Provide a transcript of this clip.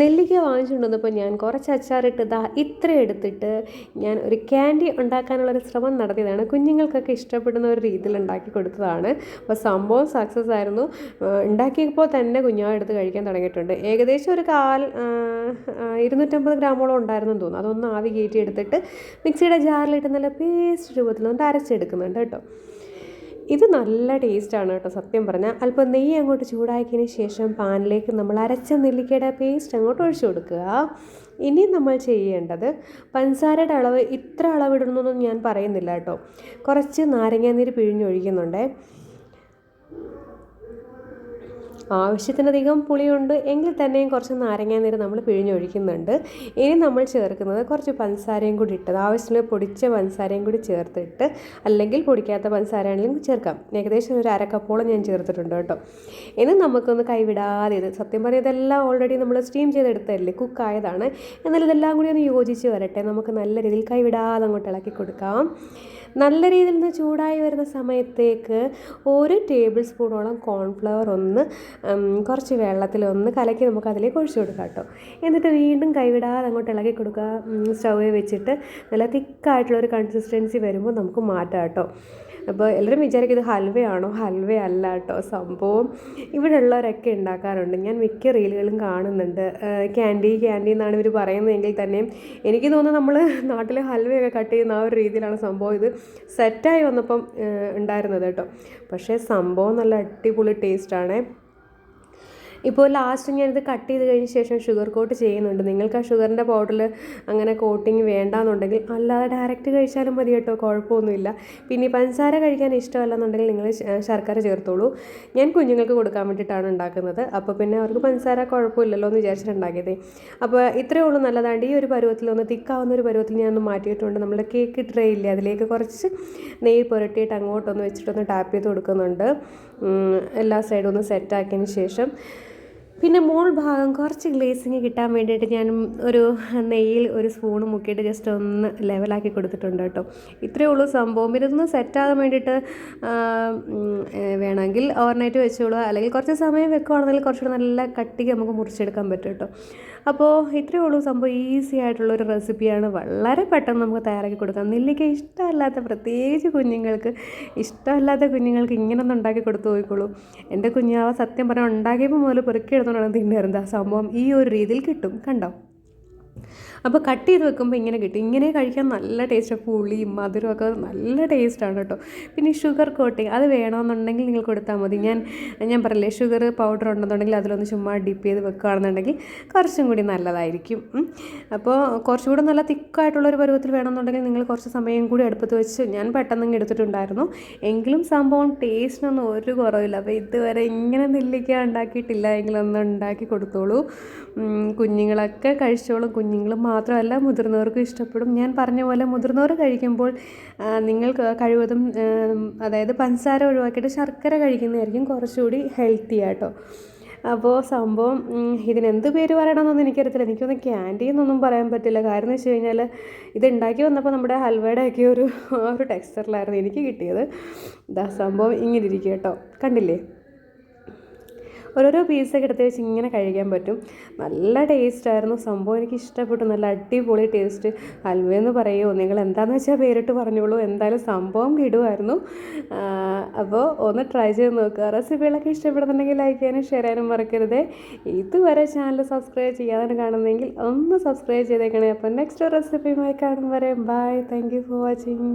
നെല്ലിക്ക വാങ്ങിച്ചുകൊണ്ടുവന്നപ്പോൾ ഞാൻ കുറച്ച് അച്ചാറിട്ട് ഇതാ ഇത്ര എടുത്തിട്ട് ഞാൻ ഒരു ക്യാൻഡി ഉണ്ടാക്കാനുള്ളൊരു ശ്രമം നടത്തിയതാണ്. കുഞ്ഞുങ്ങൾക്കൊക്കെ ഇഷ്ടപ്പെടുന്ന ഒരു രീതിയിൽ ഉണ്ടാക്കി കൊടുത്തതാണ്. അപ്പോൾ സംഭവം സക്സസ് ആയിരുന്നു. ഉണ്ടാക്കിയപ്പോൾ തന്നെ കുഞ്ഞാവ് എടുത്ത് കഴിക്കാൻ തുടങ്ങിയിട്ടുണ്ട്. ഏകദേശം ഒരു കാൽ ഇരുന്നൂറ്റമ്പത് ഗ്രാമോളം ഉണ്ടായിരുന്നു തോന്നുന്നു. അതൊന്ന് ആവി കയറ്റി എടുത്തിട്ട് മിക്സിയുടെ ജാറിലിട്ട് നല്ല പേസ്റ്റ് രൂപത്തിൽ ഒന്ന് അരച്ചെടുക്കുന്നുണ്ട് കേട്ടോ. ഇത് നല്ല ടേസ്റ്റാണ് കേട്ടോ സത്യം പറഞ്ഞാൽ അല്പം നെയ്യ് അങ്ങോട്ട് ചൂടാക്കിയതിന് ശേഷം പാനിലേക്ക് നമ്മൾ അരച്ച നെല്ലിക്കയുടെ പേസ്റ്റ് അങ്ങോട്ട് ഒഴിച്ചു കൊടുക്കുക. ഇനി നമ്മൾ ചെയ്യേണ്ടത് പഞ്ചസാരയുടെ അളവ് ഇത്ര അളവിടണമെന്നൊന്നും ഞാൻ പറയുന്നില്ല കേട്ടോ. കുറച്ച് നാരങ്ങാനീര് പിഴിഞ്ഞൊഴിക്കുന്നുണ്ടേ. ആവശ്യത്തിനധികം പുളിയുണ്ട്. എങ്കിൽ തന്നെയും കുറച്ച് നാരങ്ങാനീര് നമ്മൾ പിഴിഞ്ഞൊഴിക്കുന്നുണ്ട്. ഇനി നമ്മൾ ചേർക്കുന്നത് കുറച്ച് പഞ്ചസാരയും കൂടി ഇട്ടത്. ആവശ്യത്തിന് പൊടിച്ച പഞ്ചസാരയും കൂടി ചേർത്തിട്ട് അല്ലെങ്കിൽ പൊടിക്കാത്ത പഞ്ചസാരയാണെങ്കിലും ചേർക്കാം. ഏകദേശം ഒരു അരക്കപ്പോളം ഞാൻ ചേർത്തിട്ടുണ്ട് കേട്ടോ. ഇനി നമുക്കൊന്ന് കൈവിടാതെ ഇത് സത്യം പറഞ്ഞാൽ ഇതെല്ലാം ഓൾറെഡി നമ്മൾ സ്റ്റീം ചെയ്തെടുത്തതല്ലേ? കുക്കായതാണ് എന്നാൽ ഇതെല്ലാം കൂടി ഒന്ന് യോജിച്ച് വരട്ടെ. നമുക്ക് നല്ല രീതിയിൽ കൈവിടാതെ അങ്ങോട്ട് ഇളക്കി കൊടുക്കാം. നല്ല രീതിയിൽ നിന്ന് ചൂടായി വരുന്ന സമയത്തേക്ക് ഒരു ടേബിൾ സ്പൂണോളം കോൺഫ്ലവർ ഒന്ന് കുറച്ച് വെള്ളത്തിൽ ഒന്ന് കലക്കി നമുക്ക് അതിലേക്ക് ഒഴിച്ചു കൊടുക്കാം കേട്ടോ. എന്നിട്ട് വീണ്ടും കൈവിടാതെ അങ്ങോട്ട് ഇളക്കി കൊടുക്കുക. സ്റ്റൗവിൽ വെച്ചിട്ട് നല്ല തിക്കായിട്ടുള്ളൊരു കൺസിസ്റ്റൻസി വരുമ്പോൾ നമുക്ക് മാറ്റാം കേട്ടോ. അപ്പോൾ എല്ലാവരും വിചാരിക്കും ഇത് ഹൽവയാണോ? ഹൽവ അല്ല കേട്ടോ. സംഭവം ഇവിടെ ഉള്ളവരൊക്കെ ഉണ്ടാക്കാറുണ്ട്. ഞാൻ മിക്ക റീലുകളും കാണുന്നുണ്ട്. ക്യാൻഡി ക്യാൻഡി എന്നാണ് ഇവർ പറയുന്നതെങ്കിൽ തന്നെ എനിക്ക് തോന്നുന്നു നമ്മൾ നാട്ടിലെ ഹൽവയൊക്കെ കട്ട് ചെയ്യുന്ന ആ ഒരു രീതിയിലാണ് സംഭവം ഇത് സെറ്റായി വന്നപ്പം ഉണ്ടായിരുന്നത് കേട്ടോ. പക്ഷേ സംഭവം നല്ല അടിപൊളി ടേസ്റ്റാണേ ഇപ്പോൾ ലാസ്റ്റ് ഞാനിത് കട്ട് ചെയ്ത് കഴിഞ്ഞ ശേഷം ഷുഗർ കോട്ട് ചെയ്യുന്നുണ്ട്. നിങ്ങൾക്ക് ആ ഷുഗറിന്റെ പൗഡറിൽ അങ്ങനെ കോട്ടിങ് വേണ്ടാന്നുണ്ടെങ്കിൽ അല്ലാതെ ഡയറക്റ്റ് കഴിച്ചാലും മതി കേട്ടോ കുഴപ്പമൊന്നുമില്ല. പിന്നെ പഞ്ചസാര കഴിക്കാൻ ഇഷ്ടമല്ലെന്നുണ്ടെങ്കിൽ നിങ്ങൾ ശർക്കര ചേർത്തോളൂ. ഞാൻ കുഞ്ഞുങ്ങൾക്ക് കൊടുക്കാൻ വേണ്ടിയിട്ടാണ് ഉണ്ടാക്കുന്നത്. അപ്പോൾ പിന്നെ അവർക്ക് പഞ്ചസാര കുഴപ്പമില്ലല്ലോ എന്ന് വിചാരിച്ചിട്ടുണ്ടാക്കിയത്. അപ്പോൾ ഇത്രയേ ഉള്ളൂ നല്ലതാണ്ട്. ഈ ഒരു പരുവത്തിൽ ഒന്ന് തിക്കാവുന്ന ഒരു പരുവത്തിൽ ഞാൻ ഒന്ന് മാറ്റിയിട്ടുണ്ട്. നമ്മുടെ കേക്ക് ട്രേ ഇല്ലേ അതിലേക്ക് കുറച്ച് നെയ്യ് പുരട്ടിയിട്ട് അങ്ങോട്ടൊന്ന് വെച്ചിട്ടൊന്ന് ടാപ്പ് ചെയ്ത് കൊടുക്കുന്നുണ്ട്. എല്ലാ സൈഡും ഒന്ന് സെറ്റാക്കിയതിന് ശേഷം പിന്നെ മോൾ ഭാഗം കുറച്ച് ഗ്ലേസിങ് കിട്ടാൻ വേണ്ടിയിട്ട് ഞാൻ ഒരു നെയ്യിൽ ഒരു സ്പൂൺ മുക്കിയിട്ട് ജസ്റ്റ് ഒന്ന് ലെവലാക്കി കൊടുത്തിട്ടുണ്ട് കേട്ടോ. ഇത്രയേ ഉള്ളൂ സംഭവം. ഇതൊന്ന് സെറ്റാകാൻ വേണ്ടിയിട്ട് വേണമെങ്കിൽ ഓവർനൈറ്റ് വെച്ചോളൂ. അല്ലെങ്കിൽ കുറച്ച് സമയം വെക്കുവാണെങ്കിൽ കുറച്ചുകൂടെ നല്ല കട്ടിക്ക് നമുക്ക് മുറിച്ചെടുക്കാൻ പറ്റും കേട്ടോ. അപ്പോൾ ഇത്രയേ ഉള്ളൂ സംഭവം. ഈസി ആയിട്ടുള്ള ഒരു റെസിപ്പിയാണ്. വളരെ പെട്ടെന്ന് നമുക്ക് തയ്യാറാക്കി കൊടുക്കാം. നെല്ലിക്ക ഇഷ്ടമല്ലാത്ത പ്രത്യേകിച്ച് കുഞ്ഞുങ്ങൾക്ക് ഇഷ്ടമല്ലാത്ത കുഞ്ഞുങ്ങൾക്ക് ഇങ്ങനെ ഒന്ന് ഉണ്ടാക്കി കൊടുത്തു പോയിക്കോളൂ. എന്റെ കുഞ്ഞാവ സത്യം പറഞ്ഞാൽ ഉണ്ടാക്കിയപ്പോൾ മുതൽ പെറുക്കി എടുത്തുകൊണ്ടാണ് തിന്നേറുന്ന സംഭവം. ഈ ഒരു രീതിയിൽ കിട്ടും. കണ്ടോ? അപ്പോൾ കട്ട് ചെയ്ത് വെക്കുമ്പോൾ ഇങ്ങനെ കിട്ടും. ഇങ്ങനെ കഴിക്കാൻ നല്ല ടേസ്റ്റ് പുളിയും മധുരവും ഒക്കെ നല്ല ടേസ്റ്റാണ് കേട്ടോ. പിന്നെ ഷുഗർ കോട്ടിങ് അത് വേണമെന്നുണ്ടെങ്കിൽ നിങ്ങൾ കൊടുത്താൽ മതി. ഞാൻ ഞാൻ പറയില്ലേ ഷുഗർ പൗഡർ ഉണ്ടെന്നുണ്ടെങ്കിൽ അതിലൊന്ന് ചുമ്മാ ഡിപ്പ് ചെയ്ത് വെക്കുകയാണെന്നുണ്ടെങ്കിൽ കുറച്ചും കൂടി നല്ലതായിരിക്കും. അപ്പോൾ കുറച്ചുകൂടെ നല്ല തിക്കായിട്ടുള്ളൊരു പരുവത്തിൽ വേണമെന്നുണ്ടെങ്കിൽ നിങ്ങൾ കുറച്ച് സമയം കൂടി അടുപ്പത്ത് വെച്ച് ഞാൻ പെട്ടെന്ന് എടുത്തിട്ടുണ്ടായിരുന്നു. എങ്കിലും സംഭവം ടേസ്റ്റിനൊന്നും ഒരു കുറവില്ല. അപ്പോൾ ഇതുവരെ ഇങ്ങനെ നെല്ലിക്ക ഉണ്ടാക്കിയിട്ടില്ല. എങ്കിലൊന്ന് ഉണ്ടാക്കി കൊടുത്തോളൂ. കുഞ്ഞുങ്ങളൊക്കെ കഴിച്ചോളും. കുഞ്ഞുങ്ങൾ മാത്രമല്ല മുതിർന്നവർക്കും ഇഷ്ടപ്പെടും. ഞാൻ പറഞ്ഞ പോലെ മുതിർന്നവർ കഴിക്കുമ്പോൾ നിങ്ങൾ കഴിവതും അതായത് പഞ്ചസാര ഒഴിവാക്കിയിട്ട് ശർക്കര കഴിക്കുന്നതായിരിക്കും കുറച്ചുകൂടി ഹെൽത്തി ആട്ടോ. അപ്പോൾ സംഭവം ഇതിനെന്ത് പേര് പറയണമെന്നൊന്നും എനിക്കറിയത്തില്ല. എനിക്കൊന്ന് ക്യാൻഡി എന്നൊന്നും പറയാൻ പറ്റില്ല. കാരണം എന്ന് വെച്ച് കഴിഞ്ഞാൽ ഇത് ഉണ്ടാക്കി വന്നപ്പോൾ നമ്മുടെ ഹൽവയുടെ ഒക്കെ ഒരു ഒരു ടെക്സ്ചറിലായിരുന്നു എനിക്ക് കിട്ടിയത്. ഇതാ സംഭവം ഇങ്ങനെ ഇരിക്കും കേട്ടോ കണ്ടില്ലേ? ഓരോരോ പീസൊക്കെ എടുത്ത് വെച്ച് ഇങ്ങനെ കഴിക്കാൻ പറ്റും. നല്ല ടേസ്റ്റായിരുന്നു സംഭവം എനിക്ക് ഇഷ്ടപ്പെട്ടു. നല്ല അടിപൊളി ടേസ്റ്റ് ഹൽവയെന്ന് പറയുമോ നിങ്ങൾ എന്താണെന്ന് വെച്ചാൽ പേരിട്ട് പറഞ്ഞോളൂ. എന്തായാലും സംഭവം കിടുമായിരുന്നു അപ്പോൾ ഒന്ന് ട്രൈ ചെയ്ത് നോക്കുക റെസിപ്പികളൊക്കെ ഇഷ്ടപ്പെടുന്നുണ്ടെങ്കിൽ ലൈക്ക് ചെയ്യാനും ഷെയർ ചെയ്യാനും മറക്കരുത്. ഇതുവരെ ചാനൽ സബ്സ്ക്രൈബ് ചെയ്യാതെ കാണുന്നെങ്കിൽ ഒന്ന് സബ്സ്ക്രൈബ് ചെയ്തേക്കണേ. അപ്പോൾ നെക്സ്റ്റ് റെസിപ്പിയുമായി കാണും വരെ. Bye thank for watching